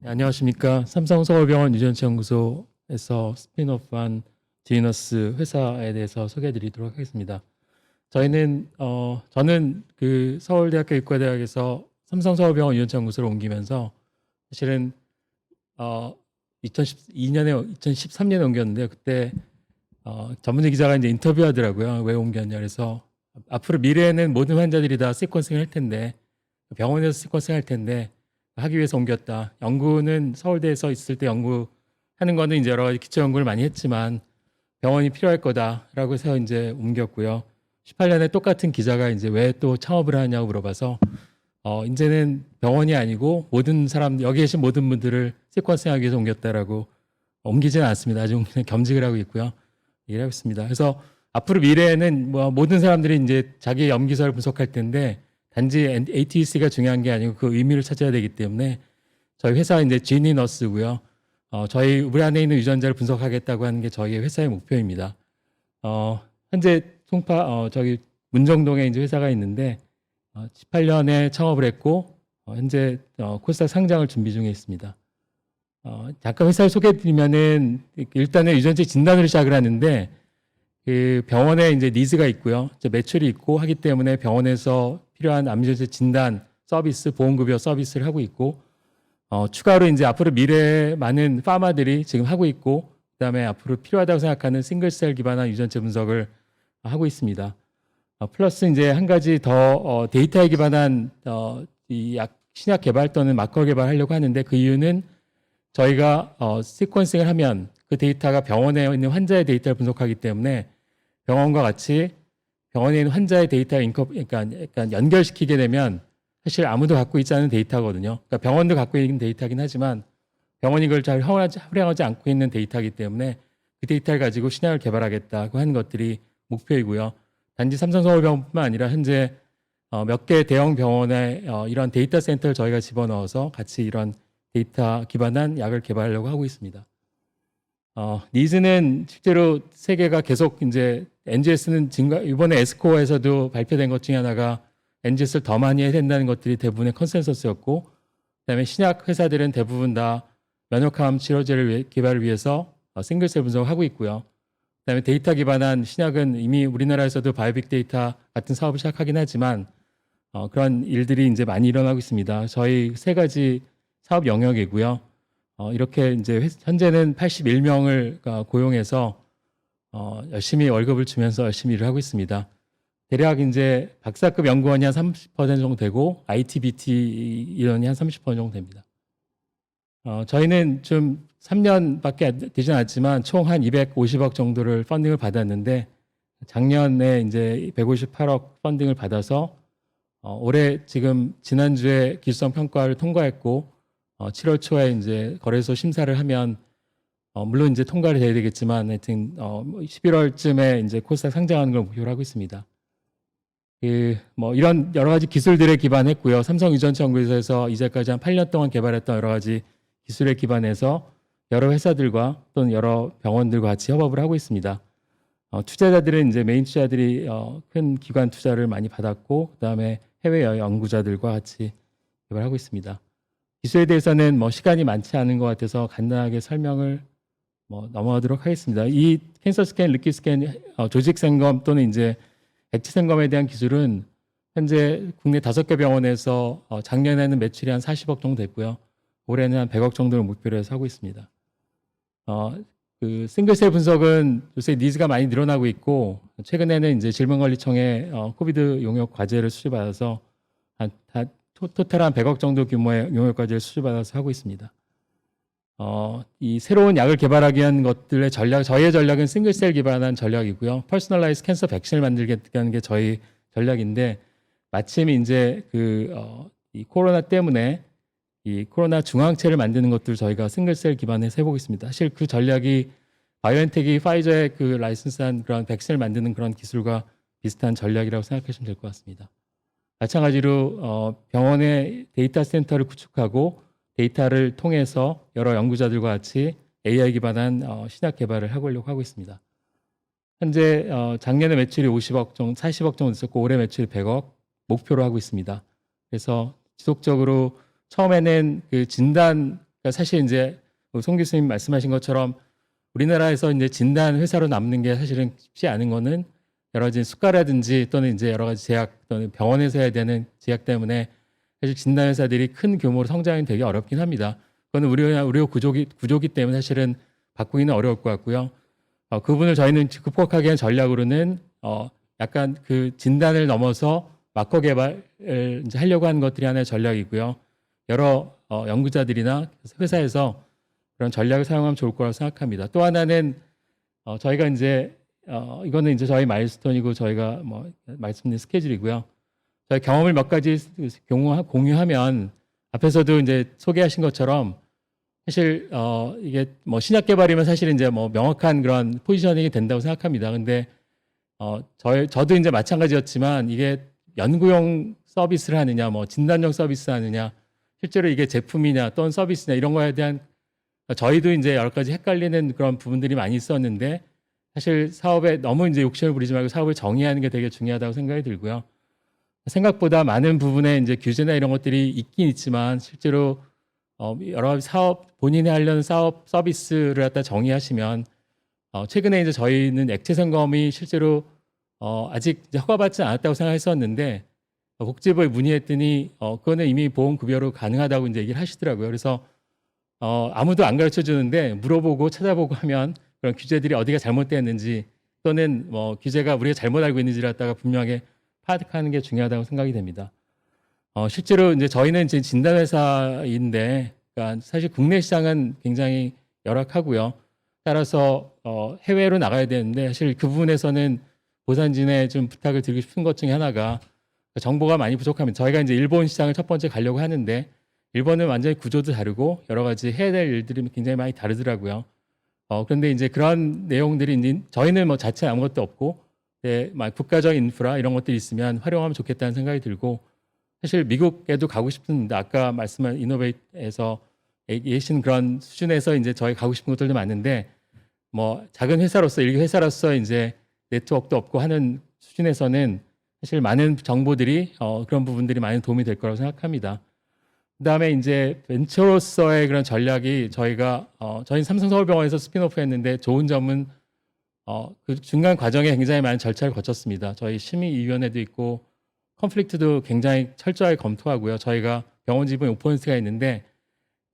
네, 안녕하십니까. 삼성 서울병원 유전치연구소에서 스피노프한 디너스 회사에 대해서 소개해 드리도록 하겠습니다. 저희는, 어, 저는 그 서울대학교 의과대학에서 삼성 서울병원 유전치연구소를 옮기면서 사실은, 어, 2012년에, 2013년에 옮겼는데 그때, 어, 전문의 기자가 이제 인터뷰하더라고요. 왜 옮겼냐. 그래서 앞으로 미래에는 모든 환자들이 다 시퀀싱을 할 텐데, 병원에서 시퀀싱 할 텐데, 하기 위해서 옮겼다. 연구는 서울대에서 있을 때 연구하는 거는 이제 여러 가지 기초 연구를 많이 했지만 병원이 필요할 거다라고 해서 이제 옮겼고요. 18년에 똑같은 기자가 이제 왜 또 창업을 하냐고 물어봐서 어 이제는 병원이 아니고 모든 사람 여기 계신 모든 분들을 세퀀스하기 위해서 옮겼다라고 옮기지는 않습니다. 아직 겸직을 하고 있고요. 얘기를 하고 있습니다. 그래서 앞으로 미래에는 뭐 모든 사람들이 이제 자기의 염기서를 분석할 텐데 단지 ATC가 중요한 게 아니고 그 의미를 찾아야 되기 때문에 저희 회사 이제 지니 너스고요. 어, 저희 우리 안에 있는 유전자를 분석하겠다고 하는 게 저희 회사의 목표입니다. 어, 현재 송파 어, 저기 문정동에 이제 회사가 있는데 어, 18년에 창업을 했고 어, 현재 어, 코스닥 상장을 준비 중에 있습니다. 어, 잠깐 회사를 소개해드리면은 일단은 유전체 진단을 시작을 하는데 그 병원에 이제 니즈가 있고요. 매출이 있고 하기 때문에 병원에서 필요한 암유전체 진단 서비스, 보험급여 서비스를 하고 있고, 어, 추가로 이제 앞으로 미래에 많은 파마들이 지금 하고 있고, 그다음에 앞으로 필요하다고 생각하는 싱글셀 기반한 유전체 분석을 하고 있습니다. 어, 플러스 이제 한 가지 더 어, 데이터에 기반한 어, 이약 신약 개발 또는 마커 개발하려고 하는데 그 이유는 저희가 어, 시퀀싱을 하면 그 데이터가 병원에 있는 환자의 데이터를 분석하기 때문에 병원과 같이 병원에 있는 환자의 데이터를 인커, 그러니까, 그러니까 연결시키게 되면 사실 아무도 갖고 있지 않은 데이터거든요. 그러니까 병원도 갖고 있는 데이터긴 하지만 병원이 그걸 잘 활용하지, 활용하지 않고 있는 데이터이기 때문에 그 데이터를 가지고 신약을 개발하겠다고 하는 것들이 목표이고요. 단지 삼성서울병원뿐만 아니라 현재 어, 몇 개 대형 병원에 어, 이런 데이터 센터를 저희가 집어넣어서 같이 이런 데이터 기반한 약을 개발하려고 하고 있습니다. 어, 니즈는 실제로 세계가 계속 이제 NGS는 이번에 에스코어에서도 발표된 것 중에 하나가 NGS를 더 많이 해야 된다는 것들이 대부분의 컨센서스였고, 그다음에 신약 회사들은 대부분 다 면역암 치료제를 개발을 위해서 어, 싱글셀 분석을 하고 있고요. 그다음에 데이터 기반한 신약은 이미 우리나라에서도 바이오빅 데이터 같은 사업을 시작하긴 하지만 어, 그런 일들이 이제 많이 일어나고 있습니다. 저희 세 가지 사업 영역이고요. 어, 이렇게 이제 회- 현재는 81명을 어, 고용해서 어, 열심히 월급을 주면서 열심히 일을 하고 있습니다. 대략 이제 박사급 연구원이 한 30% 정도 되고 ITBT 인원이 한 30% 정도 됩니다. 어, 저희는 좀 3년밖에 안 되진 않았지만 총 한 250억 정도를 펀딩을 받았는데 작년에 이제 158억 펀딩을 받아서 어, 올해 지금 지난주에 기술성 평가를 통과했고 어, 7월 초에 이제 거래소 심사를 하면 어, 물론 이제 통과를 돼야 되겠지만 하여튼 어, 11월쯤에 이제 코스닥 상장하는 걸 목표로 하고 있습니다. 그뭐 이런 여러 가지 기술들에 기반했고요. 삼성 유전체 연구소에서 이제까지 한 8년 동안 개발했던 여러 가지 기술에 기반해서 여러 회사들과 또는 여러 병원들과 같이 협업을 하고 있습니다. 어, 투자자들은 이제 메인 투자들이 어, 큰 기관 투자를 많이 받았고 그다음에 해외 연구자들과 같이 개발하고 있습니다. 기술에 대해서는 뭐 시간이 많지 않은 것 같아서 간단하게 설명을 뭐 넘어가도록 하겠습니다. 이 캔서 스캔, 리퀴 스캔, 어, 조직 생검 또는 이제 액체 생검에 대한 기술은 현재 국내 다섯 개 병원에서 어, 작년에는 매출이 한 40억 정도 됐고요. 올해는 한 100억 정도를 목표로 해서 하고 있습니다. 어, 그 싱글셀 분석은 요새 니즈가 많이 늘어나고 있고 최근에는 이제 질병관리청에 어, 코비드 용역 과제를 수주받아서 한, 다, 토, 토탈 한 100억 정도 규모의 용역 과제를 수주받아서 하고 있습니다. 어, 이 새로운 약을 개발하기 위한 것들의 전략, 저희의 전략은 싱글셀 기반한 전략이고요. 퍼스널라이즈 캔서 백신을 만들겠다는 게 저희 전략인데 마침 이제 그, 어, 이 코로나 때문에 이 코로나 중앙체를 만드는 것들 저희가 싱글셀 기반에서 해보고 있습니다. 사실 그 전략이 바이오엔텍이 파이저의 그 라이선스한 그런 백신을 만드는 그런 기술과 비슷한 전략이라고 생각하시면 될 것 같습니다. 마찬가지로 어, 병원의 데이터 센터를 구축하고 데이터를 통해서 여러 연구자들과 같이 AI 기반한 어, 신약 개발을 하려고 하고 있습니다. 현재 어, 작년에 매출이 50억 정도, 40억 정도 있었고 올해 매출이 100억 목표로 하고 있습니다. 그래서 지속적으로 처음에는 그 진단 그러니까 사실 이제 송 교수님 말씀하신 것처럼 우리나라에서 이제 진단 회사로 남는 게 사실은 쉽지 않은 거는 여러 가지 수가라든지 또는 이제 여러 가지 제약 또는 병원에서 해야 되는 제약 때문에 사실 진단 회사들이 큰 규모로 성장이 되기 어렵긴 합니다. 그거는 의료 의료 구조기 구조기 때문에 사실은 바꾸기는 어려울 것 같고요. 어, 그 부분을 저희는 극복하기 위한 전략으로는 어, 약간 그 진단을 넘어서 마커 개발을 이제 하려고 하는 것들이 하나의 전략이고요. 여러 어, 연구자들이나 회사에서 그런 전략을 사용하면 좋을 거라고 생각합니다. 또 하나는 어, 저희가 이제 어, 이거는 이제 저희 마일스톤이고 저희가 뭐 말씀드린 스케줄이고요. 저희 경험을 몇 가지 공유- 공유하면 앞에서도 이제 소개하신 것처럼 사실 어, 이게 뭐 신약 개발이면 사실 이제 뭐 명확한 그런 포지셔닝이 된다고 생각합니다. 근데 어, 저, 저도 이제 마찬가지였지만 이게 연구용 서비스를 하느냐, 뭐 진단용 서비스 하느냐, 실제로 이게 제품이냐 또는 서비스냐 이런 거에 대한 저희도 이제 여러 가지 헷갈리는 그런 부분들이 많이 있었는데 사실 사업에 너무 이제 욕심을 부리지 말고 사업을 정의하는 게 되게 중요하다고 생각이 들고요. 생각보다 많은 부분에 이제 규제나 이런 것들이 있긴 있지만 실제로 어, 여러 가지 사업 본인이 하려는 사업 서비스를 갖다 정의하시면 어, 최근에 이제 저희는 액체 점검이 실제로 어, 아직 허가받지 않았다고 생각했었는데 어, 복지부에 문의했더니 어, 그거는 이미 보험급여로 가능하다고 이제 얘기를 하시더라고요. 그래서 어, 아무도 안 가르쳐 주는데 물어보고 찾아보고 하면 그런 규제들이 어디가 잘못되었는지 또는 뭐 규제가 우리가 잘못 알고 있는지를 갖다가 분명하게 파악하는 게 중요하다고 생각이 됩니다. 어, 실제로 이제 저희는 이제 진단회사인데, 그러니까 사실 국내 시장은 굉장히 열악하고요. 따라서 어, 해외로 나가야 되는데 사실 그 부분에서는 보산진에 좀 부탁을 드리고 싶은 것 중에 하나가 정보가 많이 부족하면 저희가 이제 일본 시장을 첫 번째 가려고 하는데 일본은 완전히 구조도 다르고 여러 가지 해야 될 일들이 굉장히 많이 다르더라고요. 어, 그런데 이제 그런 내용들이 저희는 뭐 자체 아무것도 없고 네, 막 국가적 인프라 이런 것들이 있으면 활용하면 좋겠다는 생각이 들고 사실 미국에도 가고 싶은데 아까 말씀한 이노베이트에서 얘기하신 그런 수준에서 이제 저희 가고 싶은 것들도 많은데 뭐 작은 회사로서 일개 회사로서 이제 네트워크도 없고 하는 수준에서는 사실 많은 정보들이 어, 그런 부분들이 많이 도움이 될 거라고 생각합니다. 그다음에 이제 벤처로서의 그런 전략이 저희가 어, 저희 삼성서울병원에서 스피노프 했는데 좋은 점은 어, 그 중간 과정에 굉장히 많은 절차를 거쳤습니다. 저희 심의위원회도 있고 컨플릭트도 굉장히 철저하게 검토하고요. 저희가 병원 지분 5%가 있는데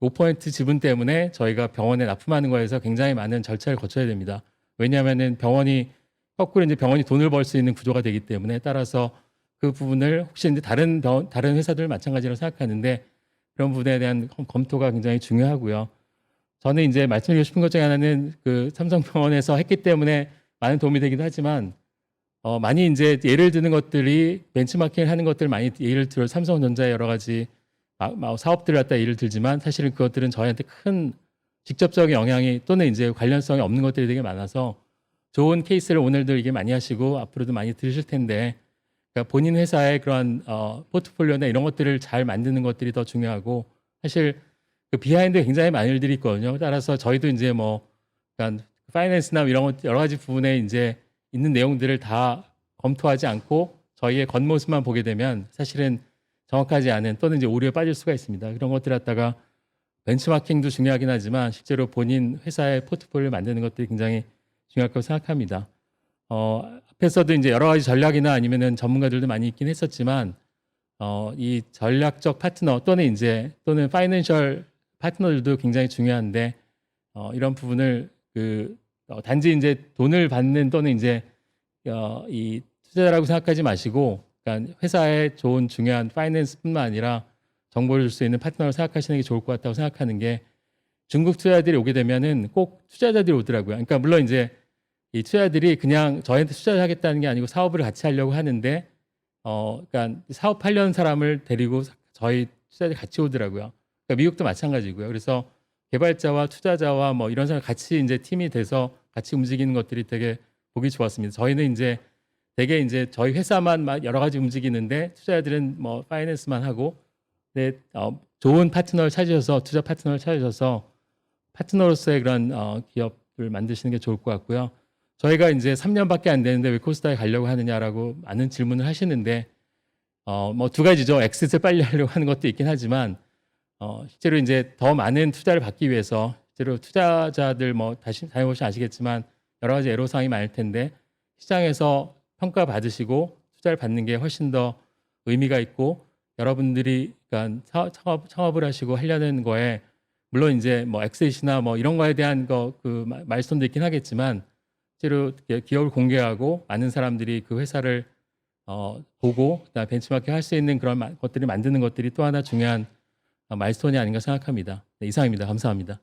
5% 지분 때문에 저희가 병원에 납품하는 거에서 굉장히 많은 절차를 거쳐야 됩니다. 왜냐하면은 병원이 거꾸로 이제 병원이 돈을 벌 수 있는 구조가 되기 때문에 따라서 그 부분을 혹시 이제 다른 병, 다른 회사들 마찬가지로 생각하는데 그런 부분에 대한 검- 검토가 굉장히 중요하고요. 저는 이제 말씀드리고 싶은 것 중에 하나는 그 삼성병원에서 했기 때문에 많은 도움이 되기도 하지만 어, 많이 이제 예를 드는 것들이 벤치마킹을 하는 것들 많이 예를 들어 삼성전자의 여러 가지 사업들을 갖다 예를 들지만 사실은 그것들은 저희한테 큰 직접적인 영향이 또는 이제 관련성이 없는 것들이 되게 많아서 좋은 케이스를 오늘도 이게 많이 하시고 앞으로도 많이 들으실 텐데 그러니까 본인 회사의 그런 어, 포트폴리오나 이런 것들을 잘 만드는 것들이 더 중요하고 사실 그 비하인드 굉장히 많은 일들이 있거든요. 따라서 저희도 이제 뭐 그러니까 파이낸스나 이런 것 여러 가지 부분에 이제 있는 내용들을 다 검토하지 않고 저희의 겉모습만 보게 되면 사실은 정확하지 않은 또는 이제 오류에 빠질 수가 있습니다. 그런 것들 갖다가 벤치마킹도 중요하긴 하지만 실제로 본인 회사의 포트폴리오를 만드는 것들이 굉장히 중요할 거라고 생각합니다. 어, 앞에서도 이제 여러 가지 전략이나 아니면은 전문가들도 많이 있긴 했었지만 어, 이 전략적 파트너 또는 이제 또는 파이낸셜 파트너들도 굉장히 중요한데 어, 이런 부분을 그 어, 단지 이제 돈을 받는 또는 이제 어, 이 투자자라고 생각하지 마시고 그러니까 회사의 좋은 중요한 파이낸스뿐만 아니라 정보를 줄 수 있는 파트너를 생각하시는 게 좋을 것 같다고 생각하는 게 중국 투자자들이 오게 되면은 꼭 투자자들이 오더라고요. 그러니까 물론 이제 이 투자들이 그냥 저희한테 투자를 하겠다는 게 아니고 사업을 같이 하려고 하는데 어 그러니까 사업하려는 사람을 데리고 저희 투자자들이 같이 오더라고요. 그러니까 미국도 마찬가지고요. 그래서 개발자와 투자자와 뭐 이런 사람 같이 이제 팀이 돼서 같이 움직이는 것들이 되게 보기 좋았습니다. 저희는 이제 되게 이제 저희 회사만 막 여러 가지 움직이는데 투자자들은 뭐 파이낸스만 하고 네, 어, 좋은 파트너를 찾으셔서 투자 파트너를 찾으셔서 파트너로서의 그런 어, 기업을 만드시는 게 좋을 것 같고요. 저희가 이제 3년밖에 안 되는데 왜 코스닥에 가려고 하느냐라고 많은 질문을 하시는데 어, 뭐 두 가지죠. 엑싯을 빨리 하려고 하는 것도 있긴 하지만 어, 실제로 이제 더 많은 투자를 받기 위해서 실제로 투자자들 뭐 다시 다녀보시면 아시겠지만 여러 가지 애로사항이 많을 텐데 시장에서 평가 받으시고 투자를 받는 게 훨씬 더 의미가 있고 여러분들이 그러니까 사- 창업, 창업을 하시고 하려는 거에 물론 이제 뭐 엑셋이나 뭐 이런 거에 대한 거 그 말씀도 있긴 하겠지만 실제로 기업을 공개하고 많은 사람들이 그 회사를 어, 보고 벤치마킹 할 수 있는 그런 마- 것들이 만드는 것들이 또 하나 중요한 어, 마일스톤이 아닌가 생각합니다. 네, 이상입니다. 감사합니다.